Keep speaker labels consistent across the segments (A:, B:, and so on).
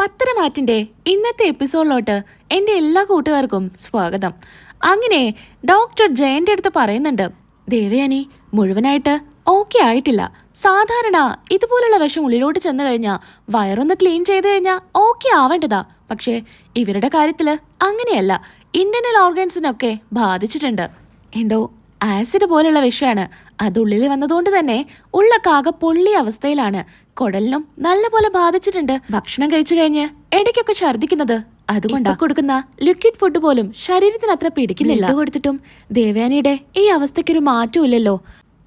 A: പത്തരമാറ്റിന്റെ ഇന്നത്തെ എപ്പിസോഡിലോട്ട് എന്റെ എല്ലാ കൂട്ടുകാർക്കും സ്വാഗതം. അങ്ങനെ ഡോക്ടർ ജയന്റെ അടുത്ത് പറയുന്നുണ്ട് ദേവയാനി മുഴുവനായിട്ട് ഓക്കെ ആയിട്ടില്ല. സാധാരണ ഇതുപോലുള്ള വിഷം ഉള്ളിലോട്ട് ചെന്ന് കഴിഞ്ഞാൽ വയറൊന്ന് ക്ലീൻ ചെയ്ത് കഴിഞ്ഞാൽ ഓക്കെ ആവേണ്ടതാ. പക്ഷേ ഇവരുടെ കാര്യത്തിൽ അങ്ങനെയല്ല. ഇന്റർണൽ ഓർഗൻസിനൊക്കെ ബാധിച്ചിട്ടുണ്ട്. എന്തോ ആസിഡ് പോലുള്ള വിഷമാണ് അത് ഉള്ളിൽ വന്നതുകൊണ്ട് തന്നെ ഉള്ള കാക പൊള്ളിയ അവസ്ഥയിലാണ്. കുടലിനും നല്ലപോലെ ബാധിച്ചിട്ടുണ്ട്. ഭക്ഷണം കഴിച്ചു കഴിഞ്ഞ് ഇടയ്ക്കൊക്കെ ഛർദ്ദിക്കുന്നത്. അതുകൊണ്ട് കൊടുക്കുന്ന ലിക്വിഡ് ഫുഡ് പോലും ശരീരത്തിന് അത്ര പിടിക്കുന്നില്ല. കൊടുത്തിട്ടും ദേവയാനിയുടെ ഈ അവസ്ഥയ്ക്കൊരു മാറ്റവും ഇല്ലല്ലോ.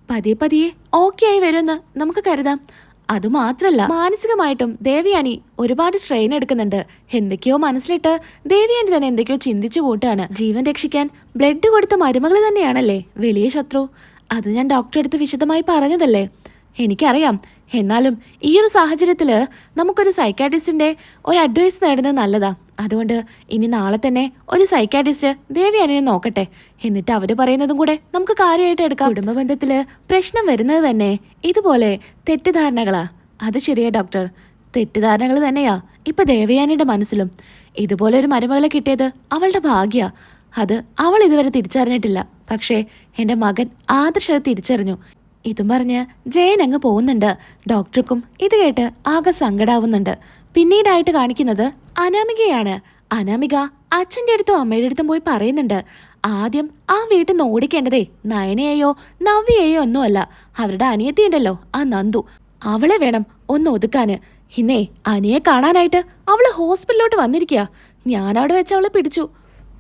A: പതിയെ പതിയെ ഓക്കെ ആയി വരുമെന്ന് നമുക്ക് കരുതാം. അതുമാത്രല്ല മാനസികമായിട്ടും ദേവയാനി ഒരുപാട് സ്ട്രെയിൻ എടുക്കുന്നുണ്ട്. എന്തൊക്കെയോ മനസ്സിലിട്ട് ദേവയാനി തന്നെ എന്തൊക്കെയോ ചിന്തിച്ചു കൂട്ടാണ്. ജീവൻ രക്ഷിക്കാൻ ബ്ലഡ് കൊടുത്ത മരുമകൾ തന്നെയാണല്ലേ? വലിയ ശത്രു. അത് ഞാൻ ഡോക്ടറെ അടുത്ത് വിശദമായി പറഞ്ഞതല്ലേ? എനിക്കറിയാം. എന്നാലും ഈ ഒരു സാഹചര്യത്തിൽ നമുക്കൊരു സൈക്കാട്രിസ്റ്റിന്റെ ഒരു അഡ്വൈസ് നേടുന്നത് നല്ലതാ. അതുകൊണ്ട് ഇനി നാളെ തന്നെ ഒരു സൈക്കാട്രിസ്റ്റ് അനിനെ നോക്കട്ടെ. എന്നിട്ട് അവർ പറയുന്നതും കൂടെ നമുക്ക് കാര്യമായിട്ട് എടുക്കാം. കുടുംബ ബന്ധത്തിൽ പ്രശ്നം വരുന്നത് തന്നെ ഇതുപോലെ തെറ്റിദ്ധാരണകളാ. അത് ശരിയാ ഡോക്ടർ തെറ്റിദ്ധാരണകൾ തന്നെയാ ഇപ്പൊ ദേവയാനിയുടെ മനസ്സിലും. ഇതുപോലെ ഒരു മരുമകളെ കിട്ടിയത് അവളുടെ ഭാഗ്യ. അത് അവൾ ഇതുവരെ തിരിച്ചറിഞ്ഞിട്ടില്ല. പക്ഷേ എന്റെ മകൻ ആദർശ തിരിച്ചറിഞ്ഞു. ഇതും പറഞ്ഞ് ജയൻ അങ്ങ് പോകുന്നുണ്ട്. ഡോക്ടർക്കും ഇത് കേട്ട് ആകെ സങ്കടാവുന്നുണ്ട്. പിന്നീടായിട്ട് കാണിക്കുന്നത് അനാമികയാണ്. അനാമിക അച്ഛന്റെ അടുത്തും അമ്മയുടെ അടുത്തും പോയി പറയുന്നുണ്ട്. ആദ്യം ആ വീട്ടിൽ നിന്ന് ഓടിക്കേണ്ടതേ നയനയെയോ നവ്യയെയോ ഒന്നുമല്ല. അവരുടെ അനിയത്തി ഉണ്ടല്ലോ ആ നന്ദു. അവളെ വേണം ഒന്ന് ഒതുക്കാന്. ഇന്നേ അനിയെ കാണാനായിട്ട് അവൾ ഹോസ്പിറ്റലിലോട്ട് വന്നിരിക്കുക ഞാൻ വെച്ച് അവളെ പിടിച്ചു.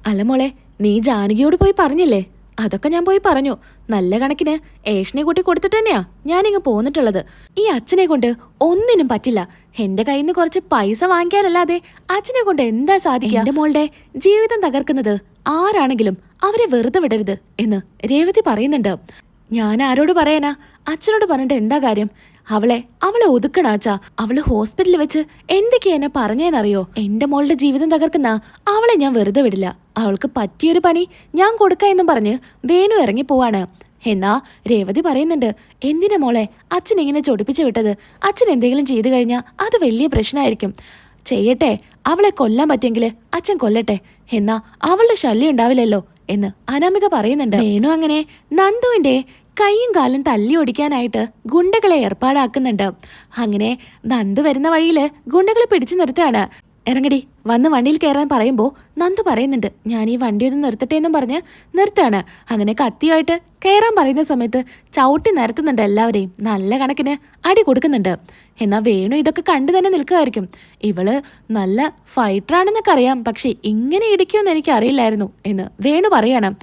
A: അല്ല മോളെ നീ ജാനകിയോട് പോയി പറഞ്ഞില്ലേ? അതൊക്കെ ഞാൻ പോയി പറഞ്ഞു. നല്ല കണക്കിന് ഏഷനെ കൂട്ടി കൊടുത്തിട്ട് തന്നെയാ ഞാനിങ്ങ് പോന്നിട്ടുള്ളത്. ഈ അച്ഛനെ കൊണ്ട് ഒന്നിനും പറ്റില്ല. എന്റെ കയ്യിൽ നിന്ന് കുറച്ച് പൈസ വാങ്ങിക്കാനല്ലാതെ അച്ഛനെ കൊണ്ട് എന്താ സാധിക്കുക? എന്റെ മോളുടെ ജീവിതം തകർക്കുന്നത് ആരാണെങ്കിലും അവരെ വെറുതെ വിടരുത് എന്ന് രേവതി പറയുന്നുണ്ട്. ഞാൻ ആരോട് പറയാനാ? അച്ഛനോട് പറഞ്ഞിട്ട് എന്താ കാര്യം? അവളെ അവളെ ഒതുക്കണാച്ചാ അവൾ ഹോസ്പിറ്റലിൽ വെച്ച് എന്തൊക്കെയാ എന്നെ പറഞ്ഞേന്നറിയോ? എന്റെ മോളുടെ ജീവിതം തകർക്കുന്ന അവളെ ഞാൻ വെറുതെ വിടില്ല. അവൾക്ക് പറ്റിയൊരു പണി ഞാൻ കൊടുക്ക എന്നും പറഞ്ഞ് വേണു ഇറങ്ങി പോവാണ്. എന്നാ രേവതി പറയുന്നുണ്ട് എന്തിനാ മോളെ? അച്ഛൻ ഇങ്ങനെ ചൊടിപ്പിച്ചു വിട്ടത്. അച്ഛൻ എന്തെങ്കിലും ചെയ്തു കഴിഞ്ഞാൽ അത് വലിയ പ്രശ്നമായിരിക്കും. ചെയ്യട്ടെ അവളെ കൊല്ലാൻ പറ്റിയെങ്കിൽ അച്ഛൻ കൊല്ലട്ടെ. എന്നാ അവളുടെ ശല്യം ഉണ്ടാവില്ലല്ലോ എന്ന് അനാമിക പറയുന്നുണ്ട്. വേണു അങ്ങനെ നന്ദുവിന്റെ കൈയും കാലും തല്ലി ഓടിക്കാനായിട്ട് ഗുണ്ടകളെ ഏർപ്പാടാക്കുന്നുണ്ട്. അങ്ങനെ നന്ദു വരുന്ന വഴിയിൽ ഗുണ്ടകളെ പിടിച്ചു നിർത്തുകയാണ്. ഇറങ്ങടി വന്ന് വണ്ടിയിൽ കയറാൻ പറയുമ്പോൾ നന്ദു പറയുന്നുണ്ട് ഞാൻ ഈ വണ്ടി ഒന്ന് നിർത്തട്ടെ എന്നും പറഞ്ഞ് നിർത്തുകയാണ്. അങ്ങനെ കത്തിയായിട്ട് കയറാൻ പറയുന്ന സമയത്ത് ചവിട്ടി നിരത്തുന്നുണ്ട് എല്ലാവരെയും. നല്ല കണക്കിന് അടി കൊടുക്കുന്നുണ്ട്. എന്നാൽ വേണു ഇതൊക്കെ കണ്ടു തന്നെ നിൽക്കുമായിരിക്കും. ഇവൾ നല്ല ഫൈറ്ററാണെന്നൊക്കെ അറിയാം പക്ഷേ ഇങ്ങനെ ഇടിക്കുമെന്ന് എനിക്ക് അറിയില്ലായിരുന്നു എന്ന് വേണു പറയണം.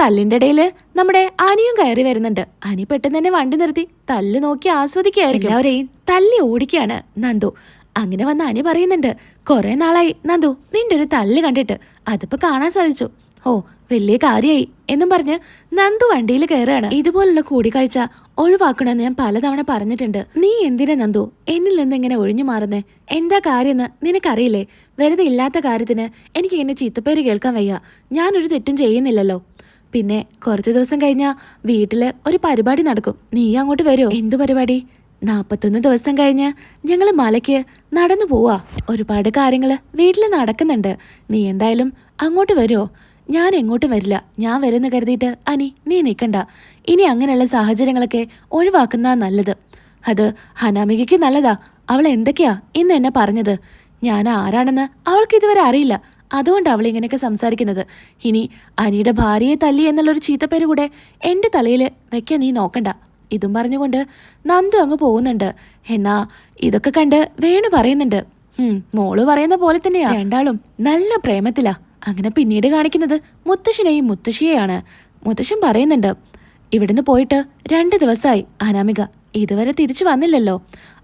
A: തല്ലിന്റെ ഇടയിൽ നമ്മുടെ അനിയും കയറി വരുന്നുണ്ട്. അനി പെട്ടെന്ന് തന്നെ വണ്ടി നിർത്തി തല്ല് നോക്കി ആസ്വദിക്കുകയായിരിക്കും. എല്ലാവരെയും തല്ലി ഓടിക്കുകയാണ് നന്ദു. അങ്ങനെ വന്ന അനി പറയുന്നുണ്ട് കുറെ നാളായി നന്ദു നിന്റെ ഒരു തല്ല് കണ്ടിട്ട് അതിപ്പോ കാണാൻ സാധിച്ചു. ഓ വലിയ കാര്യായി എന്നും പറഞ്ഞ് നന്ദു വണ്ടിയിൽ കയറുകയാണ്. ഇതുപോലുള്ള കൂടിക്കാഴ്ച ഒഴിവാക്കണമെന്ന് ഞാൻ പലതവണ പറഞ്ഞിട്ടുണ്ട്. നീ എന്തിനാ നന്ദു എന്നിൽ നിന്ന് ഇങ്ങനെ ഒഴിഞ്ഞു മാറുന്നേ? എന്താ കാര്യമെന്ന് നിനക്കറിയില്ലേ? വെറുതെ ഇല്ലാത്ത കാര്യത്തിന് എനിക്ക് ഇങ്ങനെ ചീത്തപ്പേര് കേൾക്കാൻ വയ്യ. ഞാനൊരു തെറ്റും ചെയ്യുന്നില്ലല്ലോ. പിന്നെ കുറച്ച് ദിവസം കഴിഞ്ഞാ വീട്ടിൽ ഒരു പരിപാടി നടക്കും. നീ അങ്ങോട്ട് വരുമോ എന്തു പരിപാടി? നാപ്പത്തൊന്ന് ദിവസം കഴിഞ്ഞ് ഞങ്ങൾ മലയ്ക്ക് നടന്നു പോവാ. ഒരുപാട് കാര്യങ്ങൾ വീട്ടിൽ നടക്കുന്നുണ്ട്. നീ എന്തായാലും അങ്ങോട്ട് വരുമോ ഞാൻ എങ്ങോട്ട് വരില്ല. ഞാൻ വരുന്ന കരുതിയിട്ട് അനി നീ നിൽക്കണ്ട ഇനി അങ്ങനെയുള്ള സാഹചര്യങ്ങളൊക്കെ ഒഴിവാക്കുന്ന നല്ലത്. അത് ഹനാമികയ്ക്ക് നല്ലതാ. അവൾ എന്തൊക്കെയാ ഇന്ന് എന്നെ പറഞ്ഞത്? ഞാൻ ആരാണെന്ന് അവൾക്ക് ഇതുവരെ അറിയില്ല. അതുകൊണ്ട് അവൾ ഇങ്ങനെയൊക്കെ സംസാരിക്കുന്നത്. ഇനി അനിയുടെ ഭാര്യയെ തല്ലി എന്നുള്ളൊരു ചീത്തപ്പേര് കൂടെ എന്റെ തലയിൽ വെക്കാൻ നീ നോക്കണ്ട. ഇതും പറഞ്ഞുകൊണ്ട് നന്ദു അങ്ങ് പോകുന്നുണ്ട്. എന്നാ ഇതൊക്കെ കണ്ട് വേണു പറയുന്നുണ്ട്. മോൾ പറയുന്ന പോലെ തന്നെയാ. രണ്ടാളും നല്ല പ്രേമത്തിലാ. അങ്ങനെ പിന്നീട് കാണിക്കുന്നത് മുത്തശ്ശിനെയും മുത്തശ്ശിയെയാണ്. മുത്തശ്ശൻ പറയുന്നുണ്ട് ഇവിടുന്ന് പോയിട്ട് രണ്ട് ദിവസമായി അനാമിക. ഇതുവരെ തിരിച്ചു വന്നില്ലല്ലോ.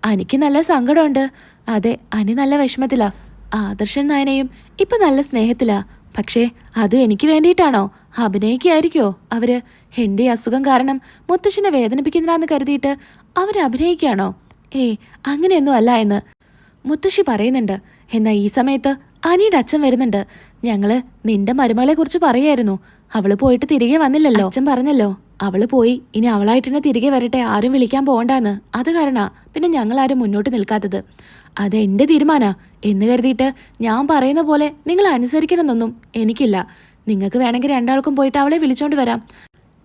A: അനിക്ക് നല്ല സങ്കടമുണ്ട്. അതെ അനി നല്ല വിഷമത്തിലാ. ആദർശൻ നയനയും ഇപ്പൊ നല്ല സ്നേഹത്തിലാ. പക്ഷേ അതും എനിക്ക് വേണ്ടിയിട്ടാണോ? അഭിനയിക്കായിരിക്കോ? അവർ എന്റെ അസുഖം കാരണം മുത്തശ്ശനെ വേദനിപ്പിക്കുന്നില്ലാന്ന് കരുതിയിട്ട് അവർ അഭിനയിക്കാണോ? ഏ അങ്ങനെയൊന്നും അല്ല എന്ന്. മുത്തശ്ശി പറയുന്നുണ്ട് എന്നാ ഈ സമയത്ത് അനിയുടെ അച്ഛൻ വരുന്നുണ്ട്. ഞങ്ങൾ നിന്റെ മരുമകളെ കുറിച്ച് പറയായിരുന്നു. അവൾ പോയിട്ട് തിരികെ വന്നില്ലല്ലോ. അച്ഛൻ പറഞ്ഞല്ലോ അവൾ പോയി ഇനി അവളായിട്ട് തന്നെ തിരികെ വരട്ടെ ആരും വിളിക്കാൻ പോകണ്ടാന്ന് അത് കാരണ പിന്നെ ഞങ്ങളാരും മുന്നോട്ട് നിൽക്കാത്തത്. അത് എന്റെ തീരുമാനാ. എന്ന് കരുതിയിട്ട് ഞാൻ പറയുന്ന പോലെ നിങ്ങൾ അനുസരിക്കണമെന്നൊന്നും എനിക്കില്ല. നിങ്ങൾക്ക് വേണമെങ്കിൽ രണ്ടാൾക്കും പോയിട്ട് അവളെ വിളിച്ചോണ്ട് വരാം.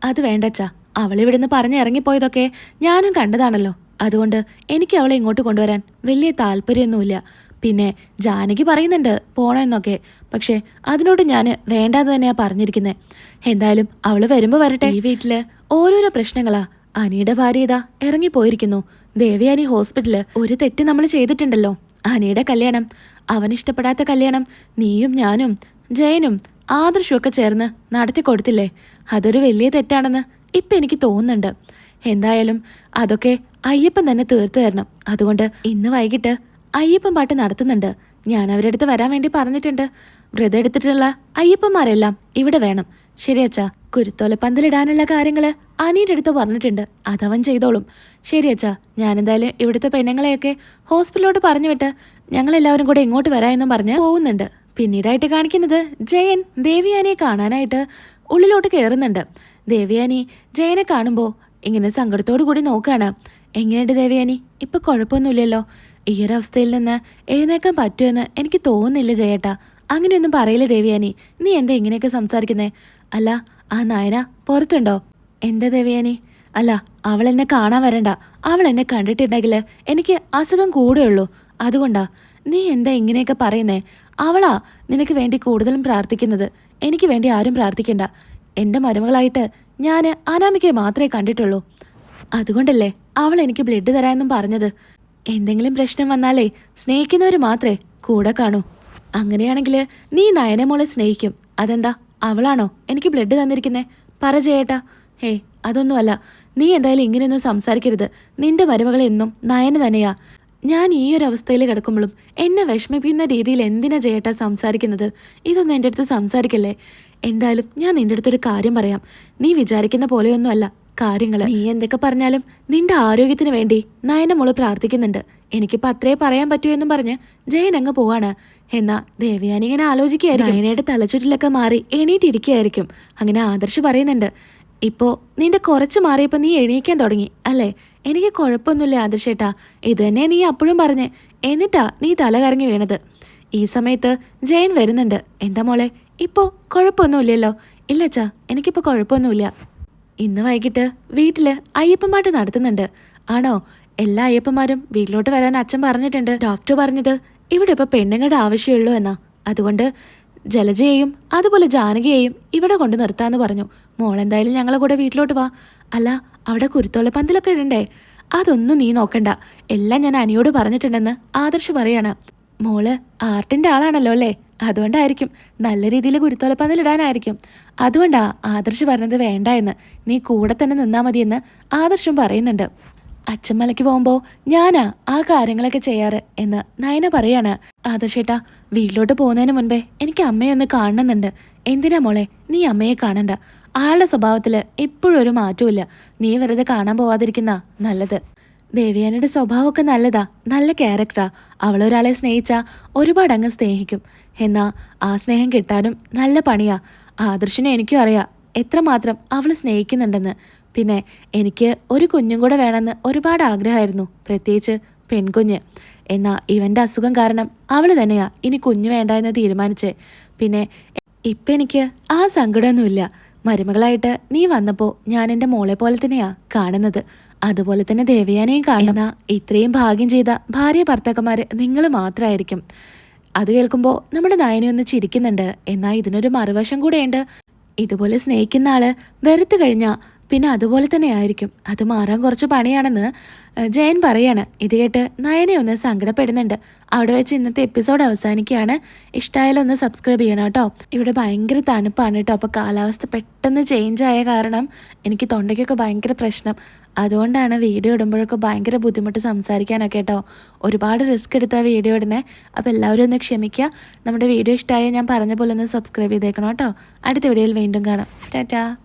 A: അത് വേണ്ടച്ചാ. അവളിവിടുന്ന് പറഞ്ഞ് ഇറങ്ങിപ്പോയതൊക്കെ ഞാനും കണ്ടതാണല്ലോ. അതുകൊണ്ട് എനിക്ക് അവളെ ഇങ്ങോട്ട് കൊണ്ടുവരാൻ വലിയ താല്പര്യമൊന്നുമില്ല. പിന്നെ ജാനകി പറയുന്നുണ്ട് പോണെന്നൊക്കെ പക്ഷേ അതിനോട് ഞാൻ വേണ്ടാന്ന് തന്നെയാ പറഞ്ഞിരിക്കുന്നത് എന്തായാലും അവൾ വരുമ്പോ വരട്ടെ. ഈ വീട്ടിൽ ഓരോരോ പ്രശ്നങ്ങളാ. അനിയുടെ ഭാര്യ ഇതാ ഇറങ്ങിപ്പോയിരിക്കുന്നു. ദേവയാനി ഹോസ്പിറ്റൽ ഒരു തെറ്റ് നമ്മൾ ചെയ്തിട്ടുണ്ടല്ലോ. അനിയുടെ കല്യാണം അവനിഷ്ടപ്പെടാത്ത കല്യാണം നീയും ഞാനും ജയനും ആദർശമൊക്കെ ചേർന്ന് നടത്തി കൊടുത്തില്ലേ? അതൊരു വലിയ തെറ്റാണെന്ന് ഇപ്പൊ എനിക്ക് തോന്നുന്നുണ്ട്. എന്തായാലും അതൊക്കെ അയ്യപ്പൻ തന്നെ തീർത്തു തരണം. അതുകൊണ്ട് ഇന്ന് വൈകിട്ട് അയ്യപ്പൻ പാട്ട് നടത്തുന്നുണ്ട്. ഞാൻ അവരുടെ വരാൻ വേണ്ടി പറഞ്ഞിട്ടുണ്ട്. വ്രതം എടുത്തിട്ടുള്ള അയ്യപ്പന്മാരെല്ലാം ഇവിടെ വേണം. ശരി അച്ഛാ കുരുത്തോല പന്തലിടാനുള്ള കാര്യങ്ങൾ അനിയുടെ അടുത്ത് പറഞ്ഞിട്ടുണ്ട്. അതവൻ ചെയ്തോളും. ശരി അച്ഛാ ഞാൻ എന്തായാലും ഇവിടുത്തെ പെണ്ണുങ്ങളെയൊക്കെ ഹോസ്പിറ്റലിലോട്ട് പറഞ്ഞു വിട്ട് ഞങ്ങളെല്ലാവരും കൂടെ ഇങ്ങോട്ട് വരാമെന്നും പറഞ്ഞ് പോകുന്നുണ്ട്. പിന്നീടായിട്ട് കാണിക്കുന്നത് ജയൻ ദേവിയാനിയെ കാണാനായിട്ട് ഉള്ളിലോട്ട് കയറുന്നുണ്ട് ദേവിയാനി ജയനെ കാണുമ്പോൾ ഇങ്ങനെ സങ്കടത്തോടു കൂടി നോക്കുകയാണ് എങ്ങനെയുണ്ട് ദേവിയാനി? ഇപ്പൊ കുഴപ്പമൊന്നുമില്ലല്ലോ. ഈ ഒരു അവസ്ഥയിൽ നിന്ന് എഴുന്നേക്കാൻ പറ്റുമെന്ന് എനിക്ക് തോന്നുന്നില്ല ജയേട്ടാ. അങ്ങനെയൊന്നും പറയില്ല ദേവിയാനി? നീ എന്താ ഇങ്ങനെയൊക്കെ സംസാരിക്കുന്നേ? അല്ല ആ നായന പുറത്തുണ്ടോ? എന്താ ദേവിയാനി? അല്ല അവൾ എന്നെ കാണാൻ വരണ്ട. അവൾ എന്നെ കണ്ടിട്ടുണ്ടെങ്കിൽ എനിക്ക് അസുഖം കൂടുകയുള്ളൂ അതുകൊണ്ടാ നീ എന്താ ഇങ്ങനെയൊക്കെ പറയുന്നേ? അവളാ നിനക്ക് വേണ്ടി കൂടുതലും പ്രാർത്ഥിക്കുന്നത്. എനിക്ക് വേണ്ടി ആരും പ്രാർത്ഥിക്കണ്ട. എന്റെ മരുമകളായിട്ട് ഞാൻ അനാമികയെ മാത്രമേ കണ്ടിട്ടുള്ളൂ. അതുകൊണ്ടല്ലേ അവൾ എനിക്ക് ബ്ലഡ് തരാമെന്നും പറഞ്ഞത്. എന്തെങ്കിലും പ്രശ്നം വന്നാലേ സ്നേഹിക്കുന്നവർ മാത്രമേ കൂടെ കാണൂ. അങ്ങനെയാണെങ്കിൽ നീ നയനെ മോളെ സ്നേഹിക്കും. അതെന്താ? അവളാണോ? എനിക്ക് ബ്ലഡ് തന്നിരിക്കുന്നേ. പറ ചെയ്യേട്ടാ ഹേ അതൊന്നുമല്ല. നീ എന്തായാലും ഇങ്ങനെയൊന്നും സംസാരിക്കരുത്. നിന്റെ മരുമകൾ എന്നും നയന് തന്നെയാ. ഞാൻ ഈ ഒരു അവസ്ഥയിൽ കിടക്കുമ്പോഴും എന്നെ വിഷമിപ്പിക്കുന്ന രീതിയിൽ എന്തിനാ ചേട്ടാ സംസാരിക്കുന്നത്? ഇതൊന്നും എന്റെ അടുത്ത് സംസാരിക്കല്ലേ? എന്തായാലും ഞാൻ നിന്റെ അടുത്തൊരു കാര്യം പറയാം. നീ വിചാരിക്കുന്ന പോലെയൊന്നുമല്ല. കാര്യങ്ങൾ നീ എന്തൊക്കെ പറഞ്ഞാലും നിന്റെ ആരോഗ്യത്തിന് വേണ്ടി നയന മോൾ പ്രാർത്ഥിക്കുന്നുണ്ട്. എനിക്കിപ്പോ അത്രേ പറയാൻ പറ്റൂ എന്നും പറഞ്ഞ് ജയൻ അങ്ങ് പോവാണ്. എന്നാ ദേവയാനി ഇങ്ങനെ ആലോചിക്കുകയായിരിക്കും. നയനയുടെ തലച്ചുറ്റിലൊക്കെ മാറി എണീറ്റിരിക്കുകയായിരിക്കും. അങ്ങനെ ആദർശ് പറയുന്നുണ്ട് ഇപ്പോ നിന്റെ കുറച്ച് മാറിയപ്പോ നീ എണീക്കാൻ തുടങ്ങി അല്ലേ? എനിക്ക് കുഴപ്പമൊന്നുമില്ല ആദർശേട്ടാ. ഇത് തന്നെ നീ അപ്പോഴും പറഞ്ഞ് എന്നിട്ടാ നീ തല കറങ്ങി വീണത്. ഈ സമയത്ത് ജയൻ വരുന്നുണ്ട് എന്താ മോളെ ഇപ്പോ കുഴപ്പമൊന്നുമില്ലല്ലോ. ഇല്ലച്ചാ എനിക്കിപ്പോ കുഴപ്പമൊന്നുമില്ല. ഇന്ന് വൈകിട്ട് വീട്ടിൽ അയ്യപ്പന്മാട്ട് നടത്തുന്നുണ്ട്. ആണോ? എല്ലാ അയ്യപ്പന്മാരും വീട്ടിലോട്ട് വരാൻ അച്ഛൻ പറഞ്ഞിട്ടുണ്ട്. ഡോക്ടർ പറഞ്ഞത് ഇവിടെ ഇപ്പൊ പെണ്ണുങ്ങളുടെ ആവശ്യമുള്ളൂ എന്നാ. അതുകൊണ്ട് ജലജയെയും അതുപോലെ ജാനകിയെയും ഇവിടെ കൊണ്ട് നിർത്താന്ന് പറഞ്ഞു. മോൾ എന്തായാലും ഞങ്ങളെ കൂടെ വീട്ടിലോട്ട് വാ. അല്ല അവിടെ കുരുത്തോല പന്തലൊക്കെ ഇടണ്ടേ? അതൊന്നും നീ നോക്കണ്ട. എല്ലാം ഞാൻ അനിയോട് പറഞ്ഞിട്ടുണ്ടെന്ന് ആദർശ് പറയാണ്. മോൾ ആർട്ടിന്റെ ആളാണല്ലോ അല്ലേ? അതുകൊണ്ടായിരിക്കും. നല്ല രീതിയിൽ ഗുരുത്തോലപ്പന്തലിടാനായിരിക്കും അതുകൊണ്ടാ ആദർശ് പറഞ്ഞത് വേണ്ട എന്ന്. നീ കൂടെ തന്നെ നിന്നാ മതിയെന്ന് ആദർശും പറയുന്നുണ്ട്. അച്ഛമ്മലയ്ക്ക് പോകുമ്പോൾ ഞാനാ ആ കാര്യങ്ങളൊക്കെ ചെയ്യാറ് എന്ന് നയന പറയാണ്. ആദർശേട്ടാ വീട്ടിലോട്ട് പോകുന്നതിന് മുൻപേ എനിക്ക് അമ്മയെ ഒന്ന് കാണണമെന്നുണ്ട്. എന്തിനാ മോളെ? നീ അമ്മയെ കാണണ്ട. ആളുടെ സ്വഭാവത്തിൽ എപ്പോഴും ഒരു മാറ്റവും നീ വെറുതെ കാണാൻ പോവാതിരിക്കുന്ന നല്ലത്. ദേവിയാനയുടെ സ്വഭാവമൊക്കെ നല്ലതാ. നല്ല ക്യാരക്ടറാ. അവളൊരാളെ സ്നേഹിച്ചാൽ ഒരുപാട് അങ്ങ് സ്നേഹിക്കും. എന്നാ ആ സ്നേഹം കിട്ടാനും നല്ല പണിയാ. ആദർശിനെ എനിക്കും അറിയാം. എത്രമാത്രം അവൾ സ്നേഹിക്കുന്നുണ്ടെന്ന്. പിന്നെ എനിക്ക് ഒരു കുഞ്ഞും കൂടെ വേണമെന്ന് ഒരുപാട് ആഗ്രഹമായിരുന്നു. പ്രത്യേകിച്ച് പെൺകുഞ്ഞ്. എന്നാൽ ഇവന്റെ അസുഖം കാരണം അവൾ തന്നെയാ ഇനി കുഞ്ഞു വേണ്ട എന്ന് തീരുമാനിച്ചേ. പിന്നെ ഇപ്പം എനിക്ക് ആ സങ്കടമൊന്നുമില്ല. മരുമകളായിട്ട് നീ വന്നപ്പോൾ ഞാൻ എന്റെ മോളെ പോലെ തന്നെയാ കാണുന്നത്. അതുപോലെ തന്നെ ദേവയാനെയും കാണുന്ന ഇത്രയും ഭാഗ്യം ചെയ്ത ഭാര്യ ഭർത്താക്കന്മാര് നിങ്ങൾ മാത്രമായിരിക്കും അത് കേൾക്കുമ്പോൾ നമ്മുടെ നായനെ ഒന്ന് ചിരിക്കുന്നുണ്ട്. എന്നാ ഇതിനൊരു മറുവശം കൂടെയുണ്ട്. ഇതുപോലെ സ്നേഹിക്കുന്ന ആൾ വെറുത്തു കഴിഞ്ഞാൽ പിന്നെ അതുപോലെ തന്നെ ആയിരിക്കും. അത് മാറാൻ കുറച്ച് പണിയാണെന്ന് ജയൻ പറയാണ്. ഇത് കേട്ട് നയനെ ഒന്ന് സങ്കടപ്പെടുന്നുണ്ട്. അവിടെ വെച്ച് ഇന്നത്തെ എപ്പിസോഡ് അവസാനിക്കുകയാണ്. ഇഷ്ടമായാലും ഒന്ന് സബ്സ്ക്രൈബ് ചെയ്യണം കേട്ടോ. ഇവിടെ ഭയങ്കര തണുപ്പാണ് കേട്ടോ. അപ്പോൾ കാലാവസ്ഥ പെട്ടെന്ന് ചേഞ്ച് ആയ കാരണം എനിക്ക് തൊണ്ടയ്ക്കൊക്കെ ഭയങ്കര പ്രശ്നം. അതുകൊണ്ടാണ് വീഡിയോ ഇടുമ്പോഴൊക്കെ ഭയങ്കര ബുദ്ധിമുട്ട് സംസാരിക്കാനൊക്കെ കേട്ടോ. ഒരുപാട് റിസ്ക് എടുത്ത വീഡിയോ ഇടുന്നേ. അപ്പോൾ എല്ലാവരും ഒന്ന് ക്ഷമിക്കുക. നമ്മുടെ വീഡിയോ ഇഷ്ടമായ ഞാൻ പറഞ്ഞ പോലെ ഒന്ന് സബ്സ്ക്രൈബ് ചെയ്തേക്കണം കേട്ടോ. അടുത്ത വീഡിയോയിൽ വീണ്ടും കാണാം. ടാറ്റാ.